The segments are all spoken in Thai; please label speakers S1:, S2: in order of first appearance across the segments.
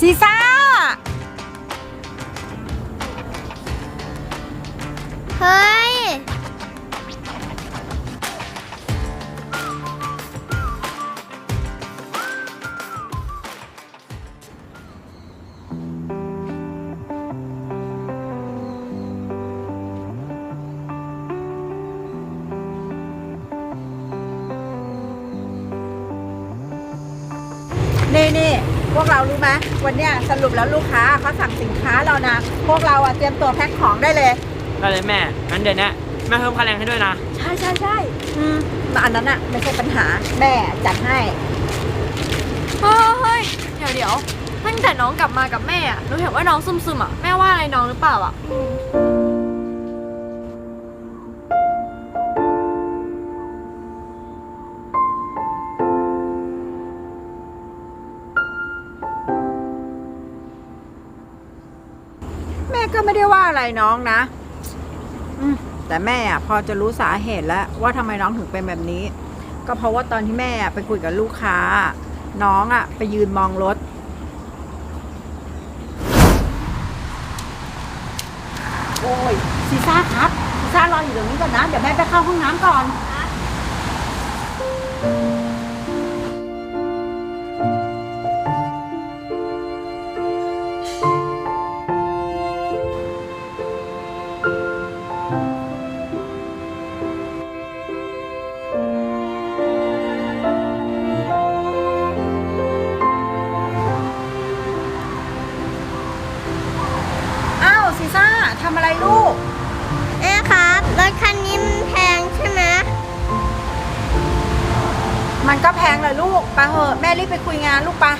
S1: ซีซ่า
S2: เฮ้ย
S1: พวกเรารู้ไหมวันเนี้ยสรุปแล้วลูกค้าเขาสั่งสินค้าเรานะ พวกเราอะเตรียมตัวแพ็คของได้เลย
S3: ได้เลยแม่ งั้นเดี๋ยวนี้แม่เพิ่มค่าแรงให้ด้วยนะ
S1: ใช่ใช่ใช่อืมอันนั้นอะไม่ใช่ปัญหาแม่จัดให้
S4: เฮ้ยเดี๋ยวเดี๋ยวตั้งแต่น้องกลับมากับแม่อะหนูเห็นว่าน้องซึมๆอะแม่ว่าอะไรน้องหรือเปล่าอะ
S1: แม่ก็ไม่ได้ว่าอะไรน้องนะอืมแต่แม่อะพอจะรู้สาเหตุแล้วว่าทำไมน้องถึงเป็นแบบนี้ ก็เพราะว่าตอนที่แม่อะไปคุยกับลูกค้า น้องอะไปยืนมองรถ โอ้ยซีซ่าครับซีซ่ารออยู่ตรงนี้ก่อนนะ เดี๋ยวแม่ไปเข้าห้องน้ำก่อนอ้
S2: มัน
S1: ก็แพงเลยลูกไปเหอะแม่รีบไปคุยงานลูกปะ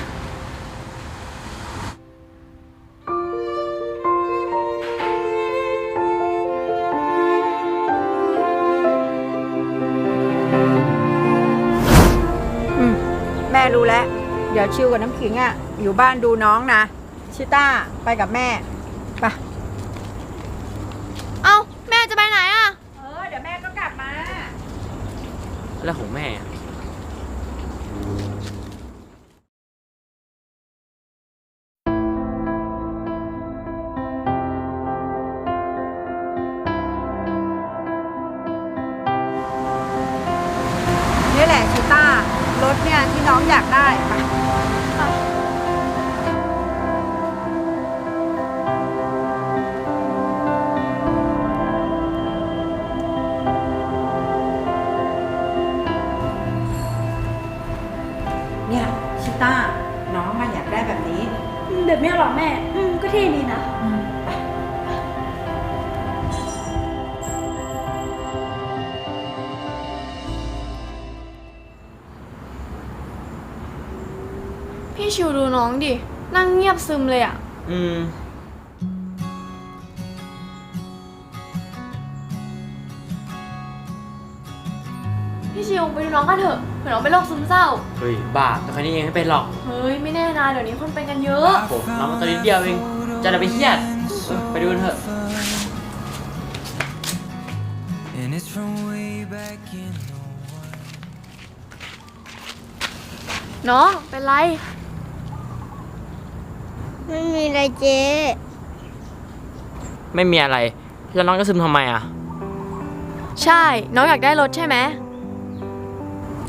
S1: อืมแม่รู้แล้ว เดี๋ยวชิวกับน้ำขิงอะ อยู่บ้านดูน้องนะ ชิต้าไปกับแม่ไป
S4: เอ้าแม่จะไปไหนอะ
S1: เออ เดี๋ยวแม่ก็กลับมา
S3: แล้วของแม่อะ
S1: องอยากได้ไปเนี่ยชิต้าน้องมาอยากได้แบบนี้
S4: แบบนี้หรอแม่ อืมก็เท่ดีนะ พี่ชิวดูน้องดิ นั่งเงียบซึมเลยอะ
S3: อืม
S4: พี่ชิวไปดูน้องกันเถอะเผื่อน้องเป็นโรคซึมเศร้า
S3: เฮ้ย บ้า แต่คนนี้ยังไม่เป็นหรอก
S4: เฮ้ย ไม่แน่นะเดี๋ยวนี้คนเป็นกันเยอะ
S3: โอ้น้องมันตัวนิดเดียวเอง จะได้ไปเครียดเออไปดูกันเถอะ
S5: And it's from way back in the
S4: น้อง เป็นไร
S2: ไม่มีอะไรเจ๊
S3: ไม่มีอะไร แล้วน้องจะซึมทำไมอะ
S4: ใช่ น้องอยากได้รถใช่ไหม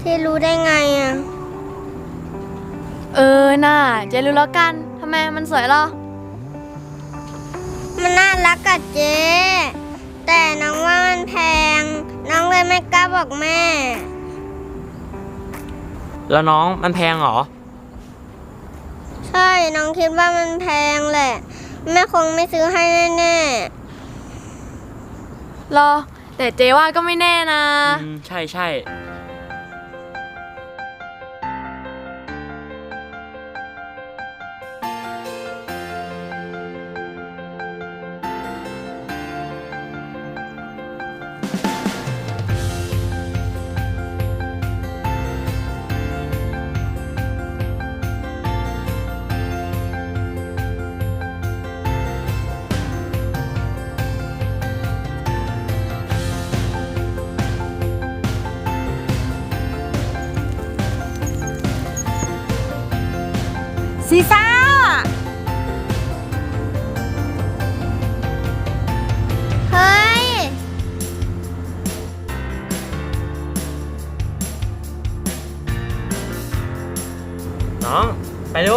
S2: ที่รู้ได้ไงอะ
S4: เออน่าเจรู้แล้วกัน ทำไมมันสวยเหรอ
S2: มันน่ารักกับเจ๊แต่น้องว่ามันแพง น้องเลยไม่กล้าบอกแม่
S3: แล้วน้องมันแพงเหรอ
S2: ใช่น้องคิดว่ามันแพงแหละ แม่คงไม่ซื้อให้แน่
S4: รอ แต่เจว่าก็ไม่แน่นะ
S3: อืมใช่ใช่
S1: ซีซ่า เฮ้ย
S3: น้อง ไปดู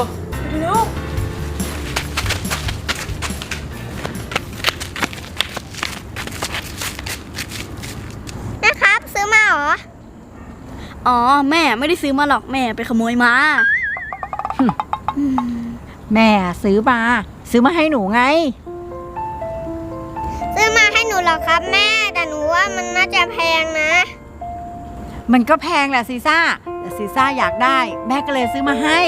S3: เร็ว
S2: นะครับ ซื้อมาเหรอ
S6: อ๋อ แม่ไม่ได้ซื้อมาหรอกแม่ไปขโมยมา
S1: แม่ซื้อมา ซื้อมาให้หนูไง
S2: ซื้อมาให้หนูเหรอครับแม่ แต่หนูว่ามันน่าจะแพงนะ
S1: มันก็แพงแหละซีซ่าแต่ซีซ่าอยากได้ แม่ก็เลยซื้อมาให้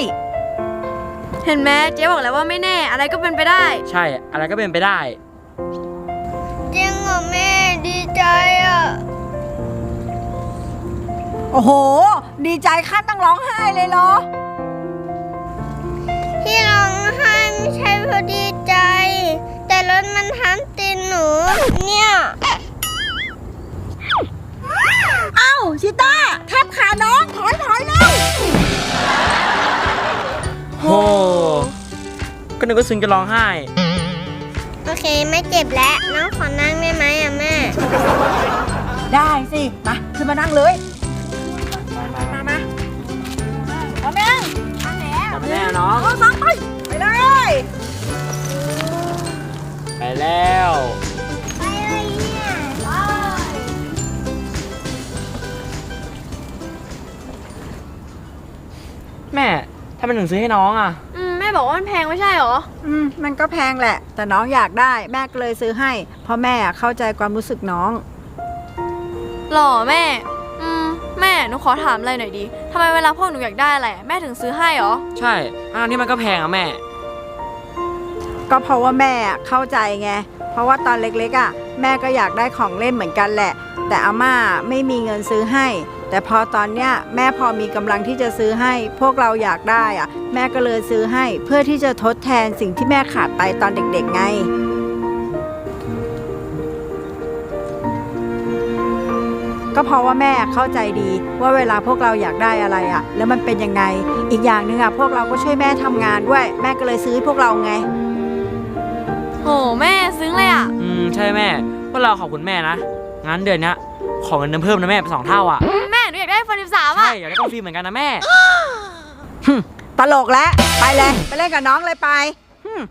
S4: เห็นไหมเจ๊บอกแล้วว่าไม่แน่ อะไรก็เป็นไปได้
S3: ใช่ อะไรก็เป็นไปได้
S2: จริงเหรอแม่ดีใจอะ
S1: โอ้โห ดีใจขั้นต้องร้องไห้เลยเหรอ
S2: ที่ร้องไห้ไม่ใช่เพราะดีใจ แต่รถมันทันตีนหนู เนี่ย
S1: เอ้าชิต้าทับขาน้องถอยถอยเร็ว
S3: โหก็นึกว่าซึ้งจะร้องไห้
S2: โอเคไม่เจ็บแล้วน้องขอนั่งได้ไหมอะแม่
S1: ได้สิ มาขึ้นมานั่งเลย มามามาเอาแม่ง
S3: กลับมาแน่น้อง
S1: เอาสองไปไป เลย
S3: ไปแล้ว
S2: ไปเลยเนี่ยไป
S3: แม่ถ้ามันถึงซื้อให้น้องอะ
S4: อืมแม่บอกว่ามันแพงไม่ใช่เหรอ
S1: อืมมันก็แพงแหละ แต่น้องอยากได้แม่ก็เลยซื้อให้ เพราะแม่เข้าใจความรู้สึกน้อง
S4: หล่อแม่ อืมแม่หนูขอถามอะไรหน่อยดิทำไมเวลาพวกหนูอยากได้อะไรแม่ถึงซื้อให้เหรอ
S3: ใช่อันที่มันก็แพงอะแม่
S1: ก็เพราะว่าแม่เข้าใจไง เพราะว่าตอนเล็กๆอะแม่ก็อยากได้ของเล่นเหมือนกันแหละ แต่อาม่าไม่มีเงินซื้อให้ แต่พอตอนเนี้ยแม่พอมีกำลังที่จะซื้อให้ พวกเราอยากได้อะ แม่ก็เลยซื้อให้ เพื่อที่จะทดแทนสิ่งที่แม่ขาดไปตอนเด็กๆไง ก็เพราะว่าแม่เข้าใจดีว่าเวลาพวกเราอยากได้อะไรอะ แล้วมันเป็นยังไง อีกอย่างหนึ่งอะพวกเราก็ช่วยแม่ทำงานด้วย แม่ก็เลยซื้อให้พวกเราไง
S4: โหแม่ซึ้งเลยอะ
S3: อืมใช่แม่พวกเราขอบคุณแม่นะงั้นเดือนเนี้ยขอเงินเดือนเพิ่มนะแม่เป็นสองเท่าอะ
S4: แม่หนูอยากได้ฟันสิบสาม
S3: ใช่
S4: อะ
S3: อยากได้กล้องฟิล์มเหมือนกันนะแม่
S1: ตลกแล้วไปเลยไปเล่นกับน้องเลยไปหึ่ม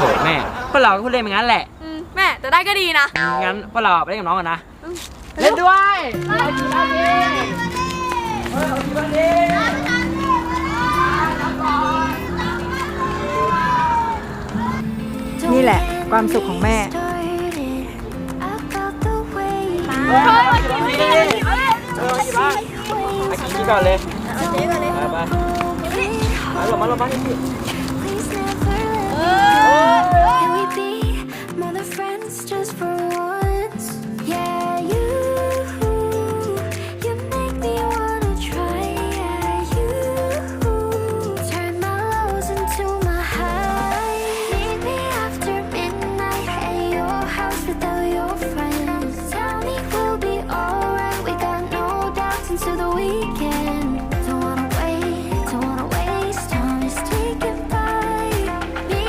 S3: โหแม่พวกเราก็พูดเล่นเหมือนกันแหละ
S4: อืมแม่แต่ได้ก็ดีนะ
S3: งั้นพวกเราไปเล่นกับน้องกันนะเล่นด้วย
S1: นี่ ความสุขของแม่
S3: ไปกินนี่เลยเออมากินบ้างมากินนี่ก่อนเลยไปไปมาหลบมาหลบมาที่